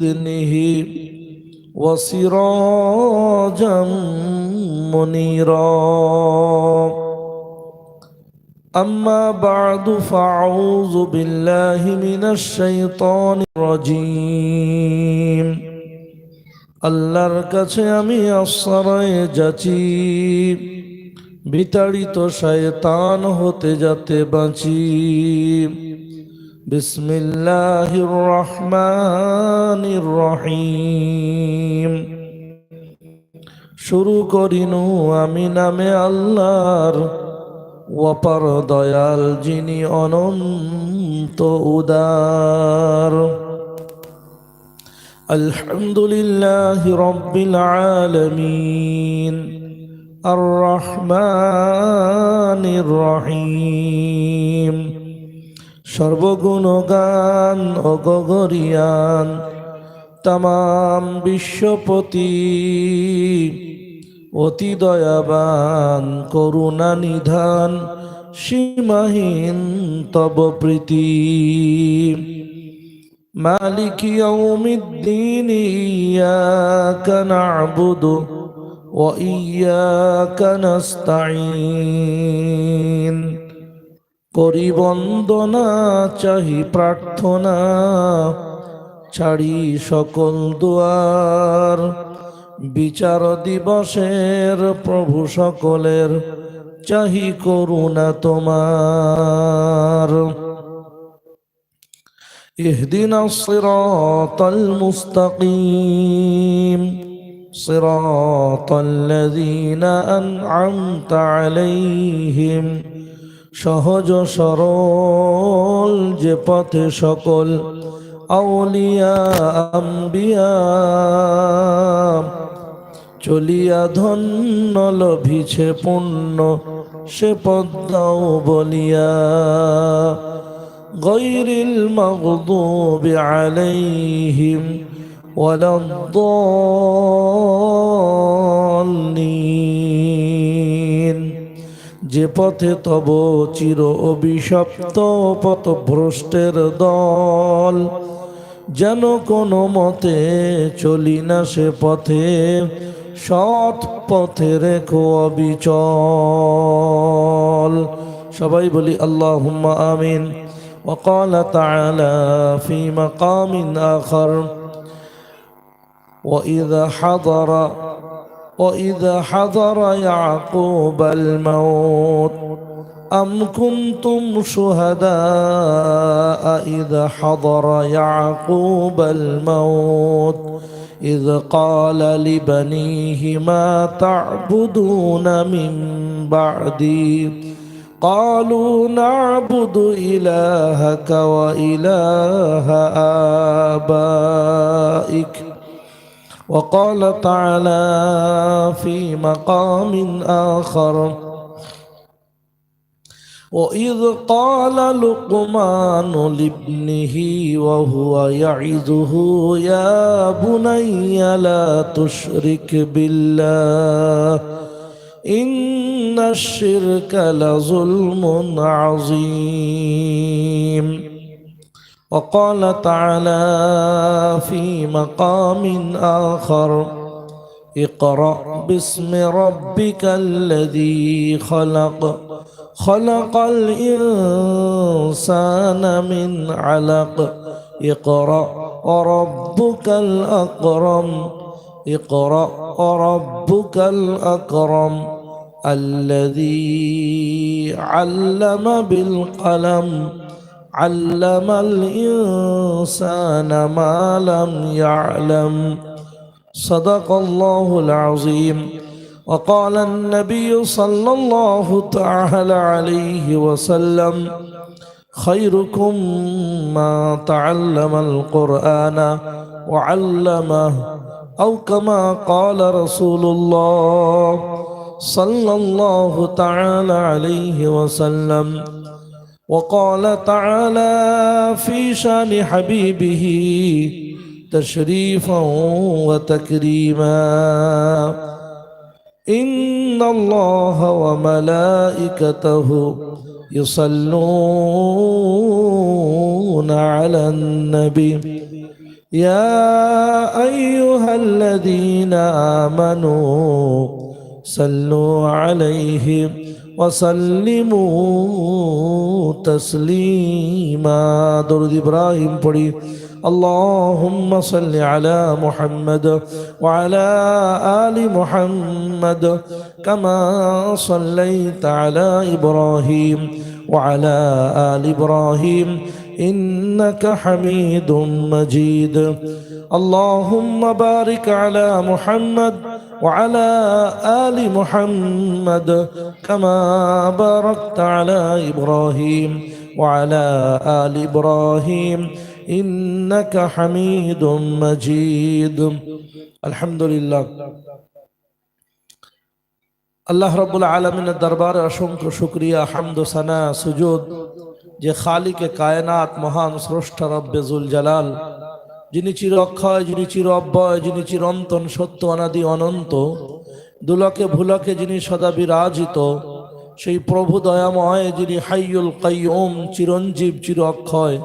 بإذنه وسراجا منيرا أما بعد فأعوذ بالله من الشيطان الرجيم আল্লাহর কাছে আমি আশ্রয় যাচ্ছি বিতাড়িত শয়তান হতে যাতে বাঁচি বিসমিল্লাহির রহমানির রহিম শুরু করিনু আমি নামে আল্লাহর ওয়াপার দয়াল যিনি অনন্ত উদার الحمد لله رب العالمين الرحمن الرحيم সর্বগুণগান অগগরিয়ান তাম বিশ্বপতি। অতি দয়াবান, করুণা নিধান, সীমাহীন তব প্রীতি। মালিক ইয়া ইয়াকা নাবুদু করি বন্দনা চাহি প্রার্থনা ছাড়ি সকল দুয়ার বিচার দিবসের প্রভু সকলের চাহি করুণা তোমার اهدنا الصراط المستقيم صراط الذين أنعمت عليهم সহজ সরল যে পথে সকল আউলিয়া আম্বিয়া চলিয়া ধন্য লভিছে পুণ্য সে পদ্মাও বলিয়া غير المغضوب عليهم ولا الضالين যে পথে তব চির অভিশপ্ত পথভ্রষ্টের দল যেন কোনো মতে চলি না সে পথে সৎ পথে রেখো অবিচল সবাই বলি আল্লাহ আমিন وقال تعالى في مقام آخر وإذا حضر وإذا حضر يعقوب الموت أم كنتم شهداء إذا حضر يعقوب الموت؟ إذ قال لبنيه ما تعبدون من بعدي؟ قالوا نعبد إلهك وإله آبائك. وقال تعالى في مقام آخر. وإذ قال لقمان لابنه وهو يعظه يا بني لا تشرك بالله إن الشرك لظلم عظيم. وقال تعالى في مقام آخر اقرأ باسم ربك الذي خلق. خلق الإنسان من علق. اقرأ وربك الأكرم. اقرأ وربك الأكرم الذي علم بالقلم. علم الإنسان ما لم يعلم. صدق الله العظيم. وقال النبي صلى الله تعالى عليه وسلم خيركم ما تعلم القرآن وعلمه أو كما قال رسول الله صلى الله تعالى عليه وسلم وقال تعالى في شان حبيبه تشريفا وتكريما. إن الله وملائكته يصلون على النبي. يا أيها الذين آمنوا صلوا عليه. وسلموا تسليما. درود إبراهيم পড়ি اللهم صل على محمد وعلى آل محمد كما صليت على إبراهيم وعلى آل إبراهيم إنك حميد مجيد اللهم بارك على محمد وعلى آل محمد كما باركت على إبراهيم وعلى آل إبراهيم إنك حميد مجيد الحمد لله আল্লাহ রব্বুল আলমিনের দরবারে অসংখ্য শুক্রিয়া হামদ সানা সুজুদ যে খালিকে কায়নাত মহান স্রষ্টা রব্বেজুল জালাল, যিনি চির অক্ষয় যিনি চির অব্যয়, যিনি চিরন্তন সত্য, অনাদি, অনন্ত, দুলকে ভুলকে যিনি সদা বিরাজিত, সেই প্রভু দয়াময়, যিনি হাইয়ুল কাইয়ুম, চিরঞ্জীব, চির অক্ষয়।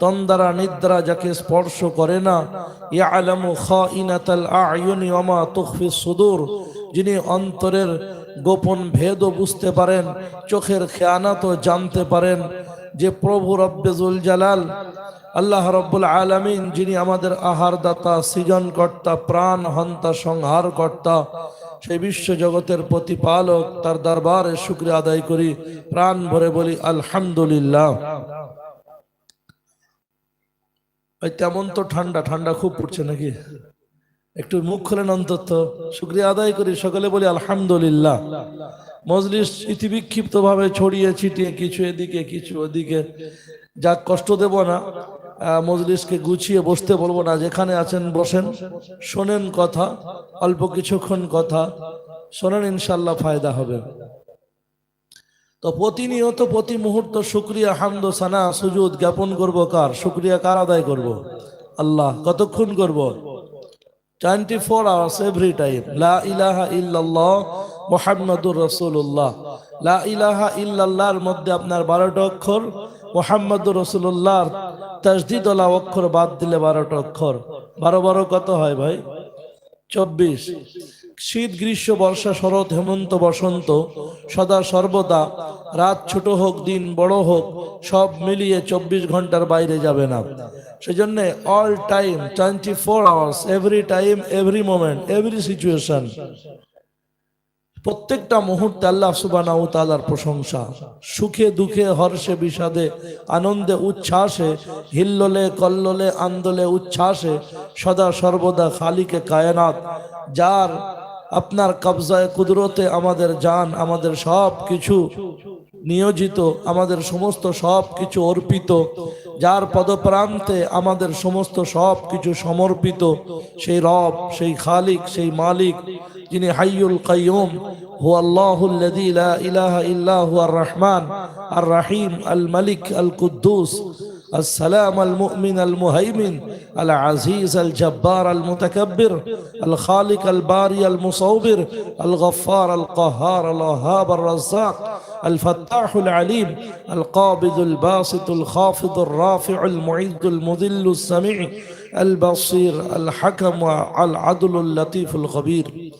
তন্দারা নিদ্রা যাকে স্পর্শ করে না, ইয়ালামু খাইনাতাল আয়ুনি ওয়া মা তুখফি সুদূর, যিনি অন্তরের গোপন ভেদও বুঝতে পারেন, চোখের খেয়ানাতও জানতে পারেন যে প্রভু রব্বেজুল জালাল, আল্লাহ রব্বুল আলামিন যিনি আমাদের আহার দাতা সৃজনকর্তা, প্রাণ হন্তা সংহার কর্তা সেই বিশ্ব জগতের প্রতিপালক, তার দরবারে শুক্রিয়া আদায় করি, প্রাণ ভরে বলি, আলহামদুলিল্লাহ। তেমন তো ঠান্ডা ঠান্ডা খুব পড়ছে নাকি? একটু মুখ খোলেন অন্তত। শুক্রিয়া আদায় করি। সকলে বলি, আলহামদুলিল্লাহ। মজলিস ইতিবিক্ষিপ্ত ভাবে ছড়িয়ে ছিটিয়ে কিছু এদিকে, কিছু ওদিকে। যা কষ্ট দেব না। মজলিসকে গুছিয়ে বসতে বলব না। যেখানে আছেন, বসেন। শোনেন কথা, অল্প কিছুক্ষণ কথা। শোনেন ইনশাল্লাহ ফায়দা হবে। তো প্রতিনিয়ত, প্রতি মুহূর্ত শুক্রিয়া, হামদ, সানা, সুজুদ জ্ঞাপন করব কার? শুক্রিয়া কার আদায় করব? আল্লাহ, কতক্ষণ করব? Twenty four hours every time লা ইলাহা ইল্লাল্লাহ মোহাম্মদুর রসুল্লাহ লা ইলাহা ইল্লাল্লাহর মধ্যে আপনার বারোটা অক্ষর মোহাম্মদুর রসুল্লাহর তাজদিদলা অক্ষর বাদ দিলে বারোটা অক্ষর। বারো বারো কত হয় ভাই? চব্বিশ। শীত, গ্রীষ্ম, বর্ষা, শরৎ, হেমন্ত, বসন্ত, সদা, সর্বদা, রাত ছোট হোক, দিন বড় হোক, সব মিলিয়ে চব্বিশ ঘণ্টার বাইরে যাবে না। সেজন্য all time twenty four hours every time every moment every situation প্রত্যেকটা মুহূর্তে আল্লাহ সুবানা তালার প্রশংসা। সুখে, দুঃখে, হর্ষে, বিষাদে, আনন্দে, উচ্ছ্বাসে, হিল্লোলে, কল্লোলে, আন্দোলে, উচ্ছ্বাসে সদা সর্বদা খালিকে কায়নাত, যার আপনার কবজায় কুদরতে আমাদের জান, আমাদের সব কিছু নিয়োজিত, আমাদের সমস্ত সব কিছু অর্পিত, যার পদপ্রান্তে আমাদের সমস্ত সব কিছু সমর্পিত, সেই রব, সেই খালিক, সেই মালিক, যিনি হাইউল কাইম হু আল্লাহুল্লাহ ইলাহা আর রহমান আর রাহিম আল মালিক আল কুদ্দুস السلام المؤمن المهيمن العزيز الجبار المتكبر الخالق الباري المصور الغفار القهار الوهاب الرزاق الفتاح العليم القابض الباسط الخافض الرافع المعز المذل السميع البصير الحكم العدل اللطيف الخبير.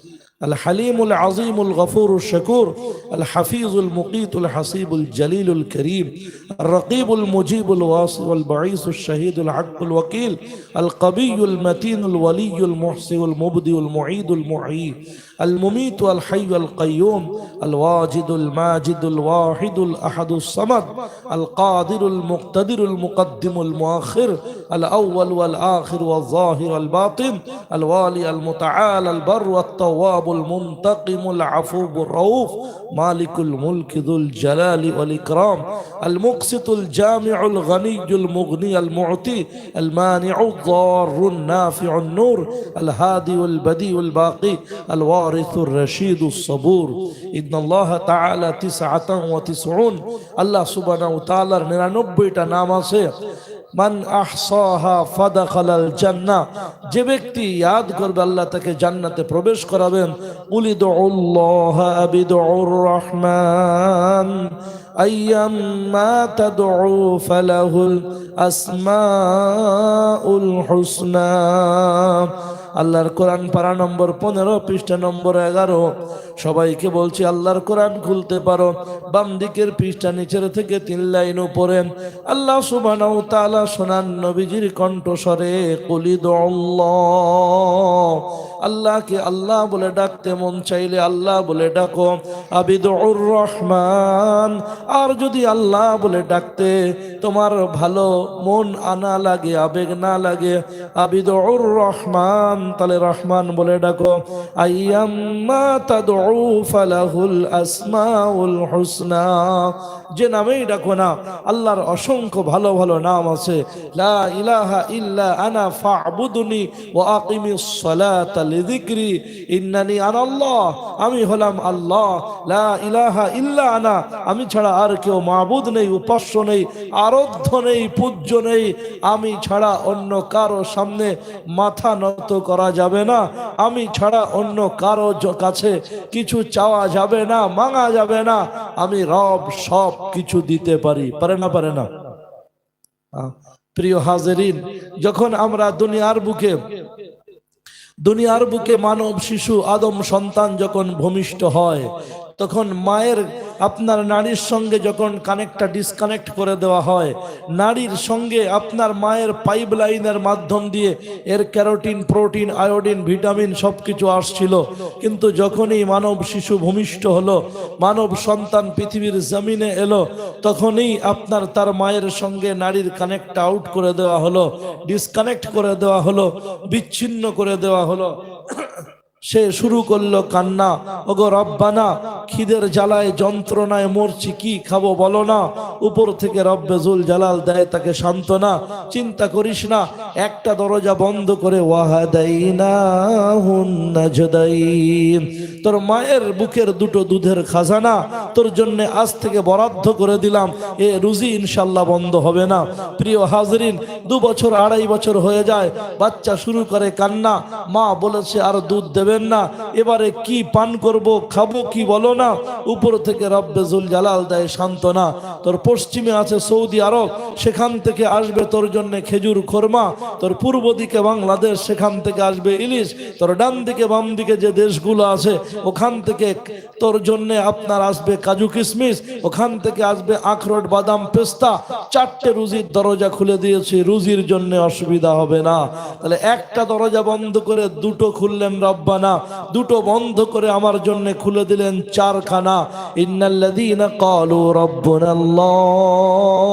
الحليم العظيم الغفور الشكور الحفيظ المقيت الحسيب الجليل الكريم الرقيب المجيب الواصي والبعيث الشهيد الحق الوكيل القبي المتين الولي المحسن المبدي المعيد المعيد المميت الحي القيوم الواجد الماجد الواحد الأحد الصمد القادر المقتدر المقدم المؤخر الأول والآخر والظاهر الباطن الوالي المتعالى البر والتواب التواب المنتقم العفو الرؤوف مالك الملك ذو الجلال والإكرام المقسط الجامع الغني المغني المعطي المانع الضار النافع النور الهادي البديع الباقي الوارث الرشيد الصبور. إن الله تعالى تسعة وتسعون الله سبحانه وتعالى نرانبئت نام আছে মান আহসাহা ফাদাখালাল জান্নাহ। যে ব্যক্তি ইয়াদ করবে, আল্লাহ তাকে জান্নাতে প্রবেশ করাবেন। উলিদুল্লাহ আবিদুর রহমান। আইয়াম্মা তাদউ ফালাহুল আসমাউল হুসনা। আল্লাহর কোরআন পারা নম্বর পনেরো, পৃষ্ঠা নম্বর এগারো। সবাইকে বলছি, আল্লাহর কোরআন খুলতে পারো। বাম দিকের পৃষ্ঠা নিচের থেকে তিন লাইন উপরে। আল্লাহ সুবানাও তালা সোনান নবীজির কণ্ঠস্বরে কুলিদ আল্লাহকে আল্লাহ বলে ডাকতে মন চাইলে আল্লাহ বলে ডাকো। আবিদুর রহমান, আর যদি আল্লাহ বলে ডাকতে তোমার ভালো মন আনা লাগে, আবেগ না লাগে, আবিদুর রহমান, তাহলে রহমান বলে ডাকো। আইয়াম্মা তাদউ ফালাহুল আসমাউল হুসনা যে নামেই ডাকো না, আল্লাহর অসংখ্য ভালো ভালো নাম আছে। লা ইলাহা ইল্লা আনা ফা'বুদনি ওয়া আকিমিস সালাতা লিযিকরি, ইন্নানি আনা আল্লাহ, আমি হলাম আল্লাহ। লা ইলাহা ইল্লা আনা, আমি ছাড়া আর কেউ মাবুদ নেই, উপাস্য নেই, আরাধ্য নেই, পূজ্য নেই। আমি ছাড়া অন্য কারও সামনে মাথা নত করা যাবে না। আমি ছাড়া অন্য কারও কাছে কিছু চাওয়া যাবে না, মাঙা যাবে না। আমি রব সব কিছু দিতে পারি। পারে না পারে না? প্রিয় হাজেরিন, যখন আমরা দুনিয়ার বুকে দুনিয়ার বুকে মানব শিশু আদম সন্তান যখন ভূমিষ্ঠ হয় তখন মায়ের আপনার নারীর সঙ্গে যখন কানেক্টটা ডিসকানেক্ট করে দেওয়া হয়, নারীর সঙ্গে আপনার মায়ের পাইপ লাইনের মাধ্যম দিয়ে এর ক্যারোটিন প্রোটিন আয়োডিন ভিটামিন সব কিছু আসছিল। কিন্তু যখনই মানব শিশু ভূমিষ্ঠ হলো, মানব সন্তান পৃথিবীর জমিনে এলো, তখনই আপনার তার মায়ের সঙ্গে নারীর কানেক্টটা আউট করে দেওয়া হলো ডিসকানেক্ট করে দেওয়া হলো, বিচ্ছিন্ন করে দেওয়া হলো। সে শুরু করল কান্না। ওগো রব্বানা, খিদের জ্বালায় যন্ত্রণায় মরছি, কি খাব বলো না? উপর থেকে রব্বে জুল জালাল দেয় তাকে সান্ত্বনা। চিন্তা করিস না, একটা দরজা বন্ধ করে তোর মায়ের বুকের দুটো দুধের খাজানা, তোর জন্য আজ থেকে বরাদ্দ করে দিলাম। এ রুজি ইনশাল্লাহ বন্ধ হবে না। প্রিয় হাজরিন, দু বছর, আড়াই বছর হয়ে যায়। বাচ্চা শুরু করে কান্না। মা বলেছে, আর দুধ দেবেন না। এবারে কি পান করব, খাব কি বলো না? উপর থেকে রব্বেজুল জালাল দেয় সান্ত্বনা। তোর পশ্চিমে আছে সৌদি আরব, সেখান থেকে আসবে তোর জন্য খেজুর খোরমা। তোর পূর্ব দিকে বাংলাদেশ, সেখান থেকে আসবে ইলিশ। তোর ডান দিকে, বাম দিকে যে দেশগুলো আছে, ওখান থেকে তোর জন্য আপনার আসবে কাজু কিশমিশ ওখান থেকে আসবে আখরোট, বাদাম, পেস্তা। চারটে রুজির দরজা খুলে দিয়েছি, রুজির জন্য অসুবিধা হবে না। তাহলে একটা দরজা বন্ধ করে দুটো খুললেন রব্বানা দুটো বন্ধ করে আমার জন্য খুলে দিলেন চারখানা। ইন্নাল্লাযীনা ক্বালু রাব্বুনা আল্লাহ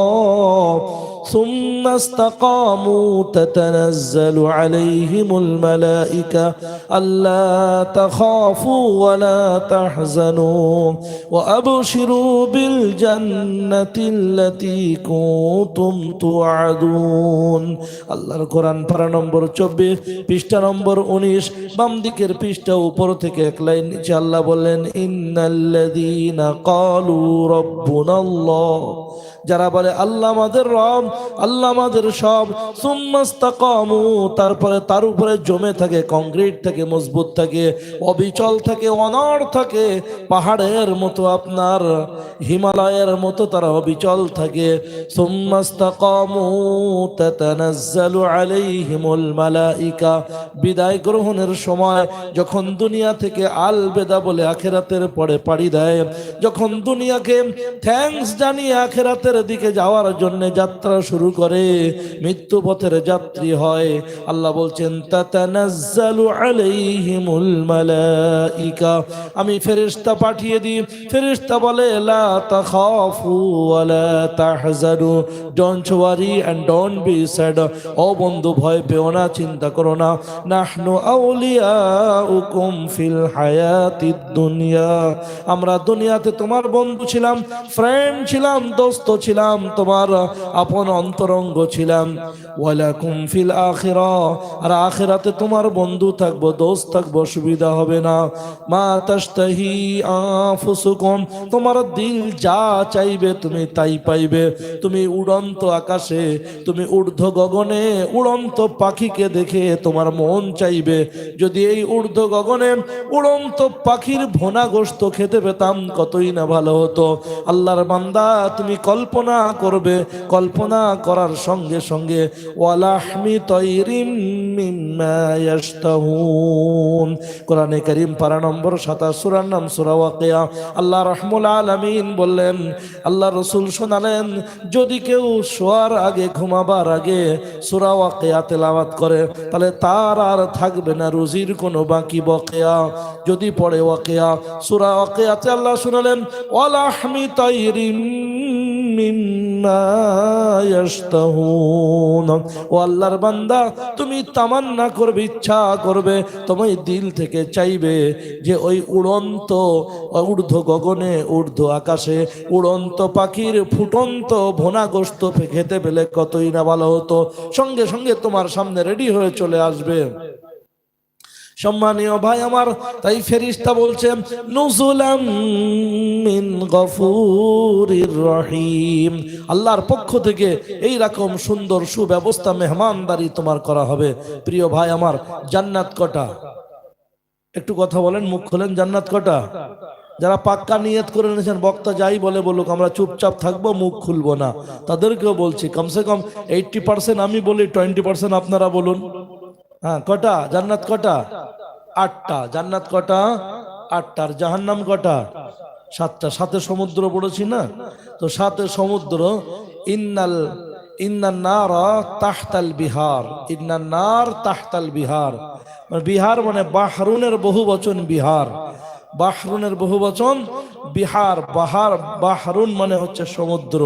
ثم استقاموا تتنزل عليهم الملائكة ألا تخافوا ولا تحزنوا وأبشروا بالجنة التي كنتم توعدون আল্লাহর কোরআন পারা নম্বর চব্বিশ পৃষ্ঠা নম্বর উনিশ বাম দিকের পৃষ্ঠা উপর থেকে এক লাইন নিচে আল্লাহ বললেন ইন্নাল্লাযীনা ক্বালু রাব্বুনাল্লাহ যারা বলে, আল্লাহ আমাদের রব, আল্লাহ আমাদের সব। সুম্মাস্তাকামু তারপরে তার উপরে জমে থাকে, কংক্রিট থাকে, মজবুত থাকে, অবিচল থাকে, অনর থাকে, পাহাড়ের মতো আপনার, হিমালয়ের মতো তারা অবিচল থাকে। সুম্মাস্তাকামু তাতানাজ্জালু আলাইহিমুল মালাইকা। বিদায় গ্রহণের সময় যখন দুনিয়া থেকে আল বেদা বলে আখেরাতের পরে পাড়ি দেয়, যখন দুনিয়াকে থ্যাঙ্কস জানিয়ে আখেরাতের দিকে যাওয়ার জন্য যাত্রা শুরু করে, মৃত্যু পথের যাত্রী হয়। আল্লাহ বলছেন, তাতানাজ্জালু আলাইহিমুল মালাইকা। আমি ফেরেশতা পাঠিয়ে দিই। ফেরেশতা বলে, লা তাখাফু ওয়ালা তাহজানু। Don't worry and don't be sad ও বন্ধু, ভয় পেও না, চিন্তা করো না। নাহনু আউলিয়াউকুম ফিল হায়াতিদ দুনিয়া। আমরা দুনিয়াতে তোমার বন্ধু ছিলাম, ফ্রেন্ড ছিলাম, দোস্ত ছিলাম তোমার আপন অন্তরঙ্গ ছিলাম। ওয়ালাকুম ফিল আখিরা। আর আখিরাতে তোমার বন্ধু থাকব, দোস্ত থাকব সুবিধা হবে না। মা তাস্তাহি আনফুসুকুম, তোমার দিল যা চাইবে তুমি তাই পাইবে। তুমি উড়ন্ত আকাশে, তুমি ঊর্ধ্ব গগনে, উড়ন্ত পাখিকে দেখে তোমার মন চাইবে। যদি এই ঊর্ধ্ব গগনে, উড়ন্ত পাখির ভোনা গোস্ত খেতে পেতাম, কতই না ভালো হতো। আল্লাহর বান্দা, তুমি কল্পনা করবে, কল্পনা করার সঙ্গে সঙ্গে, ওয়ালাহমি তৈরিম কোরআনে কারীম পারা নম্বর 27 সূরার নাম সূরা ওয়াকিয়া। আল্লাহ রাহমুল আলামিন বললেন, আল্লাহ রসুল শোনালেন, যদি কেউ শোয়ার আগে, ঘুমাবার আগে সূরা ওয়াকিয়া তেলাওয়াত করে, তাহলে তার আর থাকবে না রুজির কোনো বাকি বকেয়া। যদি পড়ে ওয়াকিয়া, সূরা ওয়াকিয়াতে আল্লাহ শোনালেন, ওয়ালাহমি তৈরিম ও আল্লাহর বান্দা, তুমি তামান্না করবে, ইচ্ছা করবে তুমি দিল থেকে চাইবে যে ওই উড়ন্ত, ঊর্ধ্ব গগনে, ঊর্ধ্ব আকাশে, উড়ন্ত পাখির ফুটন্ত ভোনা খেতে পেলে কতই না ভালো হতো। সঙ্গে সঙ্গে তোমার সামনে রেডি হয়ে চলে আসবে। সম্মানীয় ভাই আমার, তাই ফেরিস্তা বলছে, নুজুলাম মিন গফুরির রহিম। আল্লাহর পক্ষ থেকে এই রকম সুন্দর সুব্যবস্থা মেহমানদারি তোমার করা হবে। প্রিয় ভাই আমার, জান্নাত কটা? একটু কথা বলেন, মুখ খোলেন, জান্নাত কটা? যারা পাক্কা নিয়ত করে নিয়েছেন বক্তা যাই বলে বলুক, আমরা চুপচাপ থাকব, মুখ খুলবো না। তাদেরকেও বলছি, কমসে কম এইটটি পার্সেন্ট আমি বলি টোয়েন্টি পার্সেন্ট আপনারা বলুন। হ্যাঁ কটা? জান্নাত কটা? আটটা। জান্নাত কটা? আটটার জাহান্নাম কটা? সাতটা। সাথে সমুদ্র পড়েছি না? তো সাথে সমুদ্র, ইন্নাল, ইন্নান নার তাহতাল বিহার। ইন্নান নার তাহতাল বিহার। মানে বিহার মানে বাহরুনের বহু বচন বিহার। বাহরুনের বহু বচন বিহার। বাহার, বাহরুন মানে হচ্ছে সমুদ্র।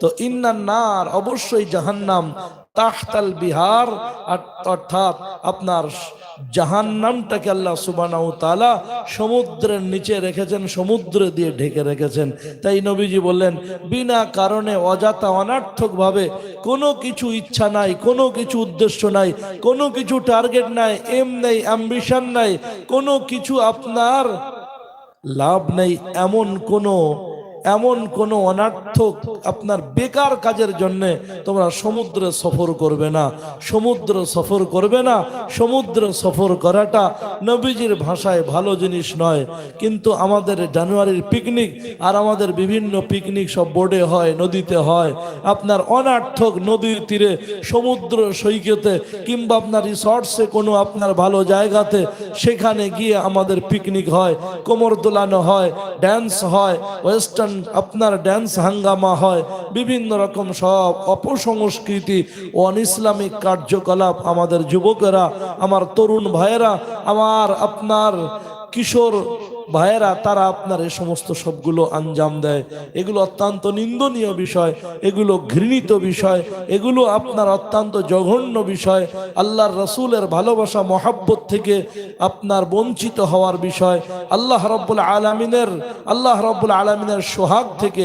তো ইন্নান নার অবশ্যই জাহান্নাম। তাহতাল বিহার অর্থাৎ আপনার জাহান্নামটাকে আল্লাহ সুবানাউ সমুদ্রের নিচে রেখেছেন, সমুদ্র দিয়ে ঢেকে রেখেছেন। তাই নবীজি বললেন, বিনা কারণে অজাতা অনার্থক ভাবে কোনো কিছু ইচ্ছা নাই, কোনো কিছু উদ্দেশ্য নাই, কোনো কিছু টার্গেট নাই এম নেই অ্যাম্বিশন নাই, কোনো কিছু আপনার লাভ নেই, এমন কোনো এমন কোনো অনার্থক আপনার বেকার কাজের জন্য তোমরা সমুদ্রে সফর করবে না। সমুদ্র সফর করবে না, সমুদ্র সফর করাটা নবীজির ভাষায় ভালো জিনিস নয়। কিন্তু আমাদের জানুয়ারির পিকনিক আর আমাদের বিভিন্ন পিকনিক সব বোর্ডে হয়, নদীতে হয়। আপনার অনার্থক নদীর তীরে সমুদ্র সৈকতে কিংবা আপনার রিসর্টসে কোনো আপনার ভালো জায়গাতে সেখানে গিয়ে আমাদের পিকনিক হয় কোমর দোলানো হয় ড্যান্স হয় ওয়েস্টার্ন আপনার ড্যান্স হাঙ্গামা হয়, বিভিন্ন রকম সব অপসংস্কৃতি ও ইসলামিক কার্যকলাপ আমাদের যুবকেরা, আমার তরুণ ভাইয়েরা, আমার আপনার কিশোর ভাইয়েরা, তারা আপনার এই সমস্ত সবগুলো আঞ্জাম দেয়। এগুলো অত্যন্ত নিন্দনীয় বিষয়, এগুলো ঘৃণিত বিষয়, এগুলো আপনার অত্যন্ত জঘন্য বিষয়, আল্লাহর রসুলের ভালোবাসা, মহাব্বত থেকে আপনার বঞ্চিত হওয়ার বিষয়। আল্লাহ রব্বুল আলমিনের, আল্লাহ রব্বুল আলমিনের সোহাগ থেকে,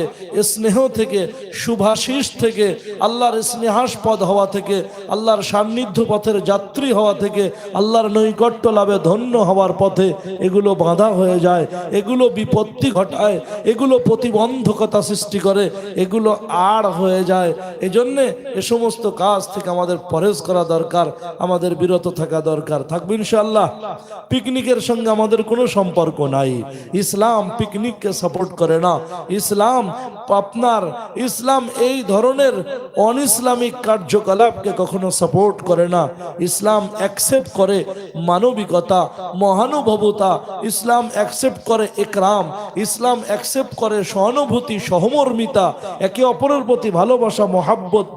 স্নেহ থেকে, শুভাশিস থেকে, আল্লাহর স্নেহাস্পদ হওয়া থেকে, আল্লাহর সান্নিধ্য পথের যাত্রী হওয়া থেকে, আল্লাহর নৈকট্য লাভে ধন্য হওয়ার পথে এগুলো বাধা হয়ে যায়। এগুলো বিপত্তি ঘটায়, এগুলো প্রতিবন্ধকতা সৃষ্টি করে, এগুলো আড় হয়ে যায়। এজন্যে এ সমস্ত কাজ থেকে আমাদের পরেজ করা দরকার, আমাদের বিরত থাকা দরকার। থাকবে ইনশাল্লাহ পিকনিকের সঙ্গে আমাদের কোনো সম্পর্ক নাই। ইসলাম পিকনিককে সাপোর্ট করে না। ইসলাম আপনার, ইসলাম এই ধরনের অন ইসলামিক কার্যকলাপকে কখনো সাপোর্ট করে না। ইসলাম অ্যাকসেপ্ট করে মানবিকতা, মহানুভবতা। ইসলাম অ্যাকসেপ্ট করে একরাম ইসলাম অ্যাকসেপ্ট করে সহানুভূতি, সহমর্মিতা, একে অপরের প্রতি ভালোবাসা, মহাব্বত,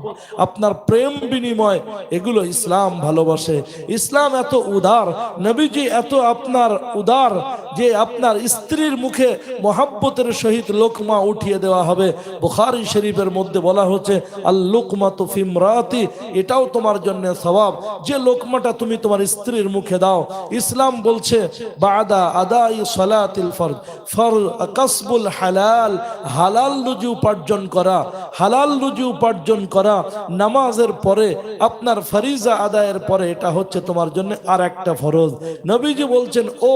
আপনার প্রেম বিনিময়, এগুলো ইসলাম ভালোবাসে। ইসলাম এত উদার, নবীজি এত আপনার উদার যে আপনার স্ত্রীর মুখে মোহাব্বতের সহিত লোকমা উঠিয়ে দেওয়া হবে। বুখারি শরীফের মধ্যে বলা হচ্ছে আল লোকমা তো ফিমরাতি, এটাও তোমার জন্য স্বভাব যে লোকমাটা তুমি তোমার স্ত্রীর মুখে দাও। ইসলাম বলছে, বাদা আদাই সলাতিল ফরজ। ফর কাসবুল হালাল হালাল রুজু উপার্জন করা, হালাল রুজু উপার্জন করা, নামাজের পরে আপনার ফরিজা আদায়ের পরে এটা হচ্ছে তোমার জন্য আর একটা ফরজ। নবীজি বলছেন, ও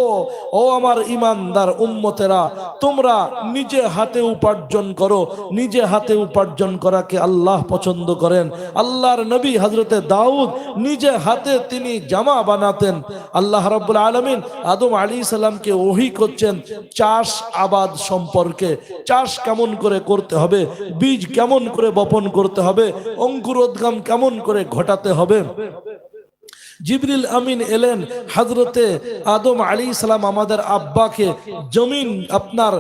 ও আমার ইমানদার উম্মতেরা, তোমরা নিজে হাতে উপার্জন করো, নিজে হাতে উপার্জন করাকে আল্লাহ পছন্দ করেন। আল্লাহর নবী হজরতে দাউদ নিজে হাতে তিনি জামা বানাতেন। আল্লাহ রাব্বুল আলামিন আদম আলী সালামকে ওহি করছেন চাষ আবাদ সম্পর্কে চাষ কেমন করে করতে হবে? বীজ কেমন করে বপন করতে হবে? অঙ্কুরোদ্গম কেমন করে ঘটাতে হবে? জিবরিল আমিন এলেন, হজরতে আদম আলী সালাম আমাদের আব্বাকে জমিন আপনার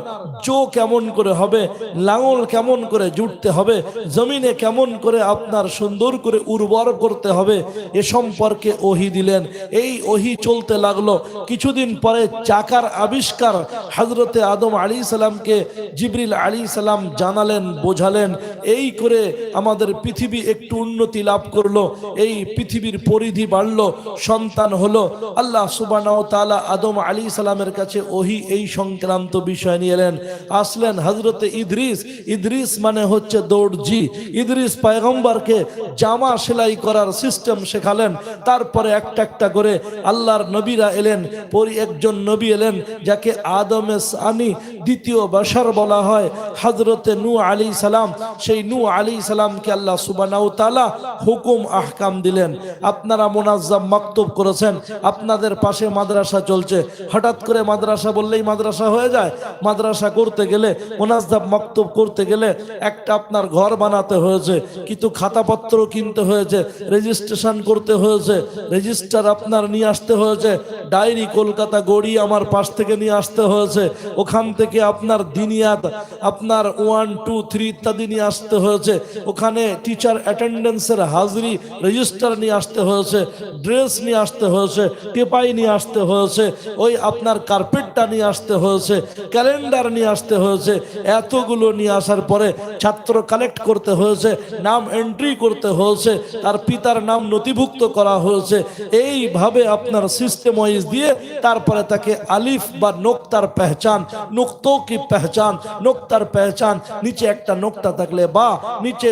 জো কেমন করে হবে, লাঙল কেমন করে জুটতে হবে, জমিনে কেমন করে আপনার সুন্দর করে উর্বর করতে হবে, এ সম্পর্কে ওহি দিলেন। এই ওহি চলতে লাগল। কিছুদিন পরে চাকার আবিষ্কার হজরতে আদম আলী সালামকে জিবরিল আলী সালাম জানালেন, বোঝালেন, এই করে আমাদের পৃথিবী একটু উন্নতি লাভ করল, এই পৃথিবীর পরিধি বাড়লো সন্তান হলো। আল্লাহ সুবানাও তালা আদম আলী সালামের কাছে ওহি এই সংক্রান্ত বিষয় নিয়ে এলেন। আসলেন হজরতে ইদ্রিস। ইদ্রিস মানে হচ্ছে দৌড়জি ইদ্রিস পায়গম্বরকে জামা সেলাই করার সিস্টেম শেখালেন। তারপরে একটা একটা করে আল্লাহর নবীরা এলেন। পরি একজন নবী এলেন, যাকে আদমে সানি দ্বিতীয় বাসার বলা হয়। হজরতে নু আলী সালাম, সেই নু আলী সালামকে আল্লাহ সুবানাও তালা হুকুম, আহকাম দিলেন। আপনারা মোনাজ্জাম মাকতুব করেছেন। আপনাদের পাশে মাদ্রাসা চলছে। হঠাৎ করে মাদ্রাসা বললেই মাদ্রাসা হয়ে যায়। মাদ্রাসা করতে গেলে মোনাজ্জাব মাকতুব করতে গেলে একটা আপনার ঘর বানাতে হয়েছে কিন্তু খাতাপত্র কিনতে হয়েছে, রেজিস্ট্রেশন করতে হয়েছে রেজিস্টার আপনার নিয়ে আসতে হয়েছে, ডায়েরি কলকাতা গড়ি আমার পাশ থেকে নিয়ে আসতে হয়েছে, ওখান থেকে আপনার দিনিয়াত, আপনার ওয়ান টু থ্রি ইত্যাদি নিয়ে আসতে হয়েছে, ওখানে টিচার অ্যাটেন্ডেন্সের হাজরি রেজিস্টার নিয়ে আসতে হয়েছে ড্রেস নিয়ে আসতে হয়েছে, টেপাই নিয়ে আসতে হয়েছে, ওই আপনার কার্পেটটা নিয়ে আসতে হয়েছে, ক্যালেন্ডার নিয়ে আসতে হয়েছে, এতগুলো নিয়ে আসার পরে ছাত্র কালেক্ট করতে হয়েছে, নাম এন্ট্রি করতে হয়েছে, তার পিতার নাম নথিভুক্ত করা হয়েছে। এইভাবে আপনার সিস্টেম ওয়াইজ দিয়ে তারপরে তাকে আলিফ বা নোক্তার পেহচান, নোক্তো কি পেহচান, নোক্তার পেহচান, নিচে একটা নোক্তা থাকলে বা, নিচে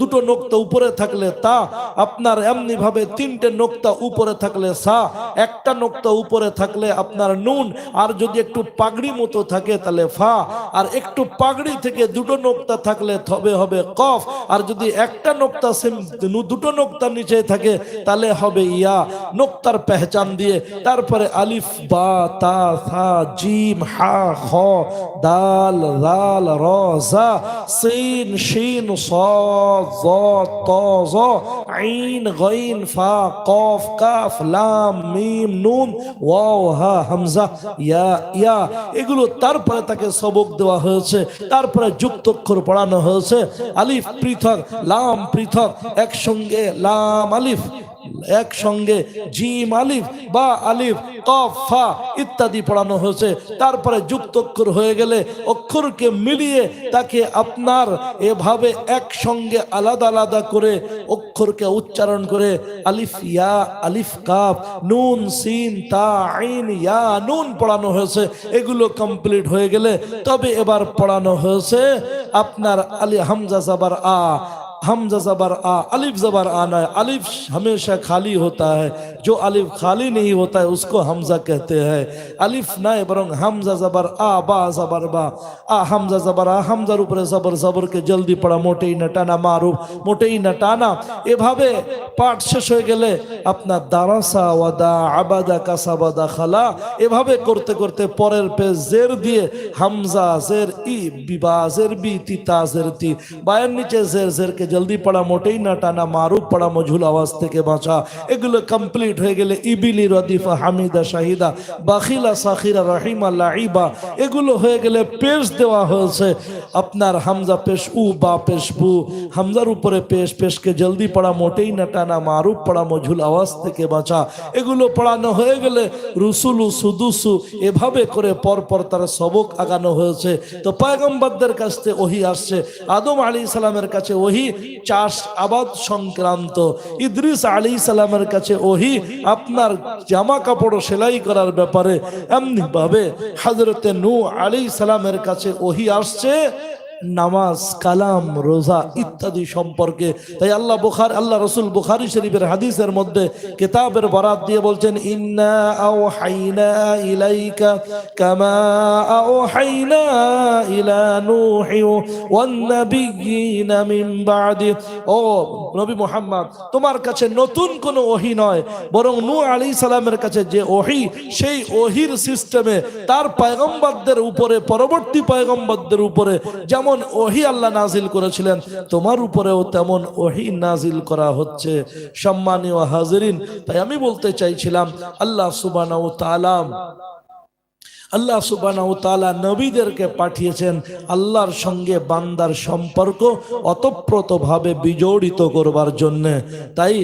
দুটো নোক্তা উপরে থাকলে তা, আপনার এমনি ভাবে তিনটে নোক্তা নোকতা উপরে থাকলে সা, একটা নোকতা উপরে থাকলে আপনার নুন, আর যদি একটু পাগড়ি মতো থাকে তাহলে ফা, আর একটু পাগড়ি থেকে দুটো নোকতা থাকলে তবে হবে কফ, আর যদি একটা নোকতা দুটো নোকতা নিচে থাকে তাহলে হবে ইয়া, নোকতার পেহচান দিয়ে, তারপরে আলিফ, বা, তা, সা, জিম, হা, খ, দাল রাল র, জা, সিন, শিন, স, জ, ত, জ, আইন, গাইন, ফা, কফ কাফ লাম মিম নুন ওয়াও হা হামজা ইয়া ইয়া এগুলো তারপরে তাকে সবক দেওয়া হয়েছে। তারপরে যুক্তক্ষর পড়ানো হয়েছে। আলিফ পৃথক, লাম পৃথক, একসঙ্গে লাম, আলিফ। একসঙ্গে জিম, আলিফ, বা আলিফ কফ ফা ইত্যাদি পড়ানো হয়েছে। তারপরে যুক্ত অক্ষর হয়ে গেলে অক্ষরকে মিলিয়ে তাকে আপনার এভাবে একসঙ্গে আলাদা আলাদা করে অক্ষরকে উচ্চারণ করে আলিফ, ইয়া, আলিফ, কাফ, নুন, সিন, তা, আইন, ইয়া, নুন পড়ানো হয়েছে। এগুলো কমপ্লিট হয়ে গেলে তবে এবার পড়ানো হয়েছে আপনার আলী হামজা জাবার আ। हमजा जबर आ, अलिफ जबर आना है। अलिफ हमेशा खाली होता है। जो अलिफ खाली नहीं होता है, उसको हमजा कहते हैं। अलिफ ना बर हमजा जबर आ, बा जबर बा। आ, हमजा जबर आ, हमजा रूपर जबर जबर के जल्दी पड़ा मोटे ही नटाना मारू मोटे ही नटाना। ए भावे, पाठ शेष हो गए अपना दारासा वदा अबादा कासा वदा खला। ए भावे, करते करते पर जेर दिए। हमजा जेर ई, बिबा जेर बी ती ता जेर ती। बायर नीचे जेर जेर के জলদি পড়া মোটেই না টানা মারুফ পড়া মজুল আওয়াজ থেকে বাঁচা এগুলো কমপ্লিট হয়ে গেলে ইবিলি রদিফা হামিদা শাহিদা বাখিলা সাখিরা রহিমা লাইবা এগুলো হয়ে গেলে পেশ দেওয়া হয়েছে আপনার হামজা পেশ উ বা পেশ বু হামজার উপরে পেশ পেশকে জলদি পড়া মোটেই না টানা মারুফ পড়া মজুল আওয়াজ থেকে বাঁচা এগুলো পড়ানো হয়ে গেলে রুসুলু সুদুসু এভাবে করে পরপর তার সবক আগানো হয়েছে তো পয়গম্বরদের কাছ থেকে ওহি আসছে আদম আলী ইসলামের কাছে ওহি চাষ আবাদ সংক্রান্ত। ইদ্রিস আলী সালামের কাছে ওহি আপনার জামা কাপড় সেলাই করার ব্যাপারে এমনি ভাবে হাজরতে নু আলী সালামের কাছে ওহি আসছে। নামাজ, কালাম, রোজা ইত্যাদি সম্পর্কে। তাই আল্লাহ বুখার, আল্লাহ রসুল বুখারি শরীফের হাদিসের মধ্যে কিতাবের বরাত দিয়ে বলছেন, ইন্না আও হাইনা ইলাইকা কামা আও হাইনা ইলা নূহি ওয়ান নাবিয়িনা মিন বাদি। ও নবী মুহাম্মদ, তোমার কাছে নতুন কোনো ওহি নয়, বরং নূহ আলাইহিস সালামের কাছে যে ওহি, সেই ওহির সিস্টেমে তার পয়গম্বরদের উপরে, পরবর্তী পয়গম্বরদের উপরে যেমন ওহি আল্লাহ নাজিল করেছিলেন, তোমার উপরেও তেমন ওহি নাজিল করা হচ্ছে। সম্মানীয় হাজরিন, তাই আমি বলতে চাইছিলাম, আল্লাহ সুবানাও তালাম আল্লাহ সুবানাউ তালা নবীদেরকে পাঠিয়েছেন আল্লাহর সঙ্গে বান্দার সম্পর্ক অতপ্রতভাবে বিজড়িত করবার জন্য। তাই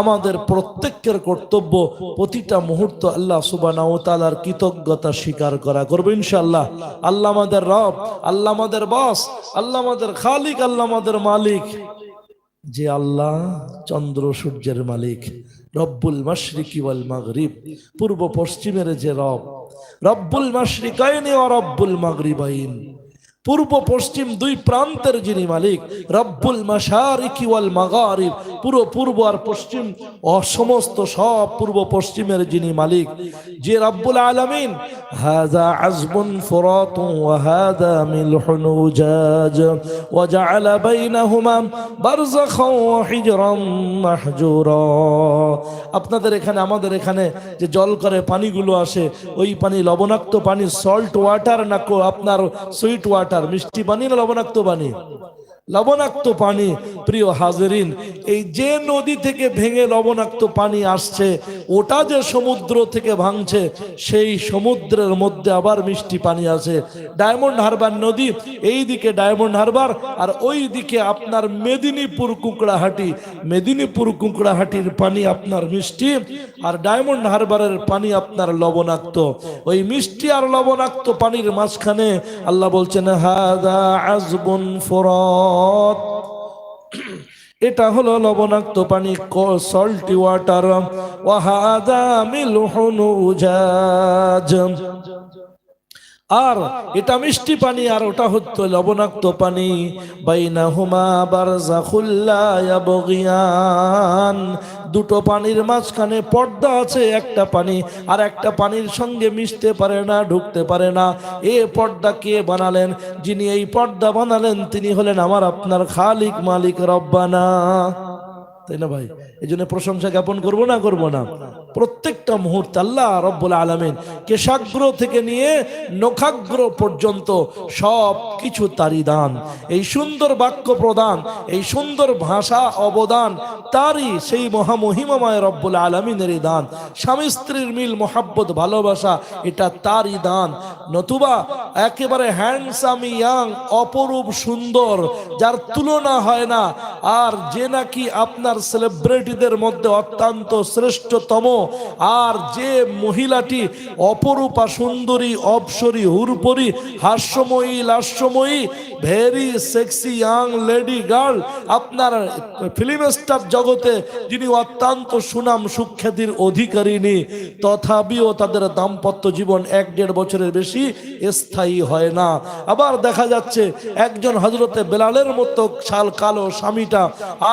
আমাদের প্রত্যেকের কর্তব্য প্রতিটা মুহূর্ত আল্লাহ সুবানাউ তাআলার কৃতজ্ঞতা স্বীকার করা করব ইনশাল্লাহ আল্লাহ আমাদের রব, আল্লাহ আমাদের বস, আল্লাহ আমাদের খালিক, আল্লাহ আমাদের মালিক। যে আল্লাহ চন্দ্র সূর্যের মালিক, রব্বুল মাশরিকি ওয়াল মাগরিব, পূর্ব পশ্চিমের যে রব রব্বুল মাশরিকাইনি ও রব্বুল মাগরিবাইন। পূর্ব পশ্চিম দুই প্রান্তের যিনি মালিক, রব্বুল মাশারিকি ওয়াল মাগারিব। পুরো পূর্ব আর পশ্চিম সমস্ত সব পূর্ব পশ্চিমের যিনি মালিক, যে রব্বুল আলামিন ওয়া হাযা মিলহুন উজাজ ওয়া জাআলা বাইনাহুমা বারযাখান ওয়া হিজরান মাহজুরা আপনাদের এখানে, আমাদের এখানে যে জল করে পানিগুলো আসে, ওই পানি লবণাক্ত পানি সল্ট ওয়াটার না আপনার সুইট ওয়াটার মিষ্টি পানি না লবণাক্ত পানি? লবণাক্ত পানি। প্রিয় হাজেরিন, এই যে নদী থেকে ভেঙে লবণাক্ত পানি আসছে, ওটা যে সমুদ্র থেকে ভাঙছে, সেই সমুদ্রের মধ্যে আবার মিষ্টি পানি আছে। ডায়মন্ড হারবার নদী, এই দিকে ডায়মন্ড হারবার, আর ওই দিকে আপনার মেদিনীপুর কুকড়াহাটি। মেদিনীপুর কুকড়াহাটির পানি আপনার মিষ্টি, আর ডায়মন্ড হারবারের পানি আপনার লবণাক্ত। ওই মিষ্টি আর লবণাক্ত পানির মাঝখানে আল্লাহ বলছেন, হাদা আজবন আজবুন ফরত এটা হলো লবণাক্ত পানি সল্টি ওয়াটার। ওয়াহাদা মিলহুন উজাজ। আর এটা মিষ্টি পানি, আর ওটা হচ্ছে লবণাক্ত পানি। বাইনা হুমা বারজাখুল্লা ইয়াবগিয়ান। দুটো পানির মাঝখানে পর্দা আছে, একটা পানি, আর একটা পানির সঙ্গে মিশতে পারে না, ঢুকতে পারে না। এ পর্দা কে বানালেন? যিনি এই পর্দা বানালেন, তিনি হলেন আমার আপনার খালিক মালিক রব্বানা। তাই না ভাই? এই জন্য প্রশংসা জ্ঞাপন করব না করব না? প্রত্যেকটা মুহূর্তে আল্লাহ রব্বুল আলমিন কেশাগ্র থেকে নিয়ে নখাগ্র পর্যন্ত সব কিছু তারই দান। এই সুন্দর বাক্য প্রদান, এই সুন্দর ভাষা অবদান তারই সেই মহামহিমাময় রব্বুল আলমিনেরই দান। স্বামী স্ত্রীর মিল, মোহাব্বত, ভালোবাসা, এটা তারই দান। নতুবা একেবারে হ্যান্ডসাম ইয়াং অপরূপ, সুন্দর, যার তুলনা হয় না। আর যে নাকি আপনার সেলিব্রিটিদের মধ্যে অত্যন্ত শ্রেষ্ঠতম। আর যে মহিলাটি অপরূপা সুন্দরী, অপসরী, হুরপরি, হাস্যময়ী, লাস্যময়ী very sexy young lady girl আপনার ফিল্ম স্টার জগতে যিনি অত্যন্ত সুনাম সুখ্যাতির অধিকারিণী, তথাপিও তাদের দাম্পত্য জীবন এক দেড় বছরের বেশি স্থায়ী হয় না। আবার দেখা যাচ্ছে একজন হজরতে বেলালের মতো শাল কালো স্বামীটা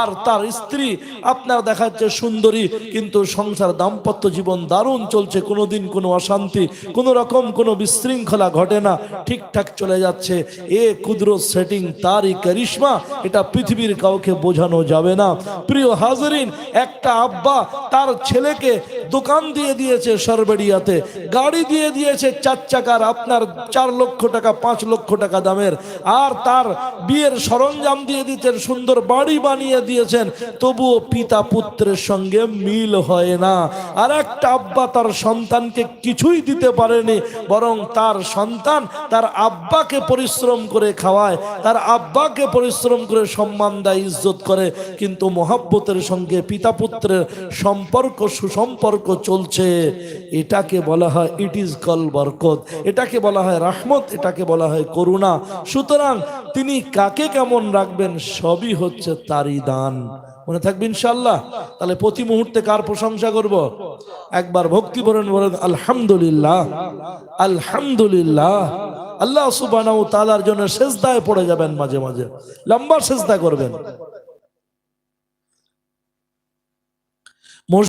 আর তার স্ত্রী আপনার দেখাচ্ছে সুন্দরী, কিন্তু সংসার দাম্পত্য জীবন দারুণ চলছে। কোনোদিন কোনো অশান্তি, কোনো রকম কোনো বিশৃঙ্খলা ঘটে না। ঠিকঠাক চলে যাচ্ছে। এ কুদরত সেটিং তারই করিশ্মা, এটা পৃথিবীর কাউকে বোঝানো যাবে না। প্রিয় হাজরিন, একটা আব্বা তার ছেলেকে দোকান দিয়ে দিয়েছে সরবেড়িয়াতে, গাড়ি দিয়ে দিয়েছে চার চাকার আপনার চার লক্ষ টাকা, পাঁচ লক্ষ টাকা দামের। আর তার বিয়ের সরঞ্জাম দিয়ে দিয়েছেন সুন্দর বাড়ি বানিয়ে দিয়েছেন। তবুও পিতা পুত্রের সঙ্গে মিল হয় না। আর একটা আব্বা তার সন্তানকে কিছুই দিতে পারেনি, বরং তার সন্তান তার আব্বাকে পরিশ্রম করে খাওয়ায়, তার আব্বাকে পরিশ্রম করে সম্মান দেয়, ইজ্জত করে। কিন্তু মহাব্বতের সঙ্গে পিতা পুত্রের সম্পর্ক, সুসম্পর্ক চলছে। এটাকে বলা হয় ইট ইজ কল বরকত। এটাকে বলা হয়, রাহমত। এটাকে বলা হয়, করুণা। সুতরাং তিনি কাকে কেমন রাখবেন, সবই হচ্ছে তারই দান। মনে থাকবে ইনশাল্লাহ তাহলে প্রতি মুহূর্তে কার প্রশংসা করব? একবার ভক্তি বলেন বলেন, আলহামদুলিল্লাহ আলহামদুলিল্লাহ। আল্লাহ সুবাহ তালার জন্য শেষদায় পড়ে যাবেন মাঝে মাঝে। লম্বা শেষদা করবেন।